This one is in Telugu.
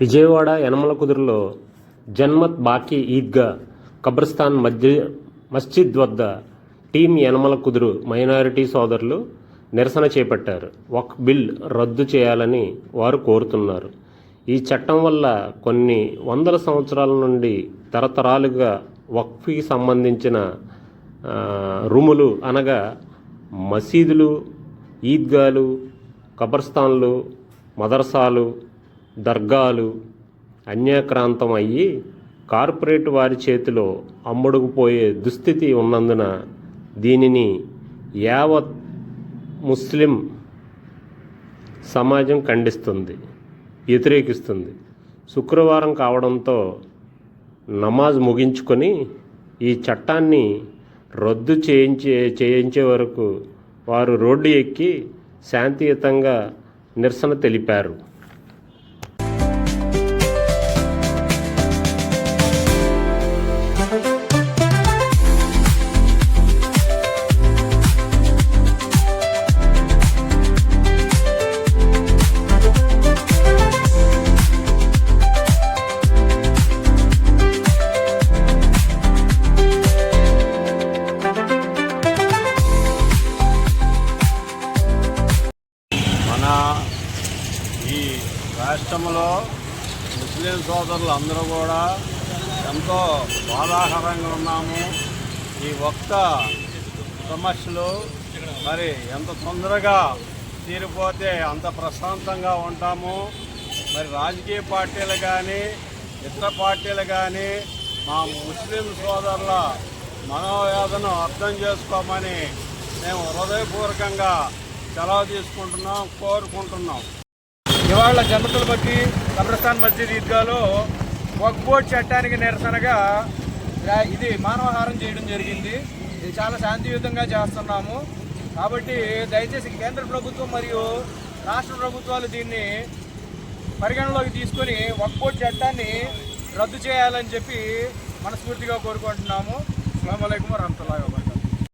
విజయవాడ యనమల కుదురులో జన్మత్ బాకీ ఈద్గా కబ్రస్థాన్ మధ్య మస్జిద్ వద్ద టీం యనమల కుదురు మైనారిటీ సోదరులు నిరసన చేపట్టారు. వక్ బిల్ రద్దు చేయాలని వారు కోరుతున్నారు. ఈ చట్టం వల్ల కొన్ని వందల సంవత్సరాల నుండి తరతరాలుగా వక్ఫీకి సంబంధించిన రుములు రూములు అనగా మసీదులు ఈద్గాలు కబర్స్థాన్లు మదర్సాలు దర్గాలు అన్యాక్రాంతం అయ్యి కార్పొరేట్ వారి చేతిలో అమ్ముడుకుపోయే దుస్థితి ఉన్నందున దీనిని యావత్ ముస్లిం సమాజం ఖండిస్తుంది వ్యతిరేకిస్తుంది. శుక్రవారం కావడంతో నమాజ్ ముగించుకొని ఈ చట్టాన్ని రద్దు చేయించే చేయించే వరకు వారు రోడ్డు ఎక్కి శాంతియుతంగా నిరసన తెలిపారు. మన ఈ రాష్ట్రంలో ముస్లిం సోదరులు అందరూ కూడా ఎంతో బాధాకరంగా ఉన్నాము. ఈ ఒక్క సమస్యలు మరి ఎంత తొందరగా తీరిపోతే అంత ప్రశాంతంగా ఉంటాము. మరి రాజకీయ పార్టీలు కానీ ఇతర పార్టీలు కానీ మా ముస్లిం సోదరుల మనోవేదను అర్థం చేసుకోమని మేము హృదయపూర్వకంగా సెలవు తీసుకుంటున్నాం కోరుకుంటున్నాం. ఇవాళ జమ్మతులు బట్టి కబ్రస్థాన్ మస్జిద్ ఈద్గాలో వక్బోర్డ్ చట్టానికి నిరసనగా ఇది మానవహారం చేయడం జరిగింది. ఇది చాలా శాంతియుతంగా చేస్తున్నాము. కాబట్టి దయచేసి కేంద్ర ప్రభుత్వం మరియు రాష్ట్ర ప్రభుత్వాలు దీన్ని పరిగణలోకి తీసుకొని వక్బోర్డ్ చట్టాన్ని రద్దు చేయాలని చెప్పి మనస్ఫూర్తిగా కోరుకుంటున్నాము. అస్సలం వరహతుల్లా వరహమతుల్లాహి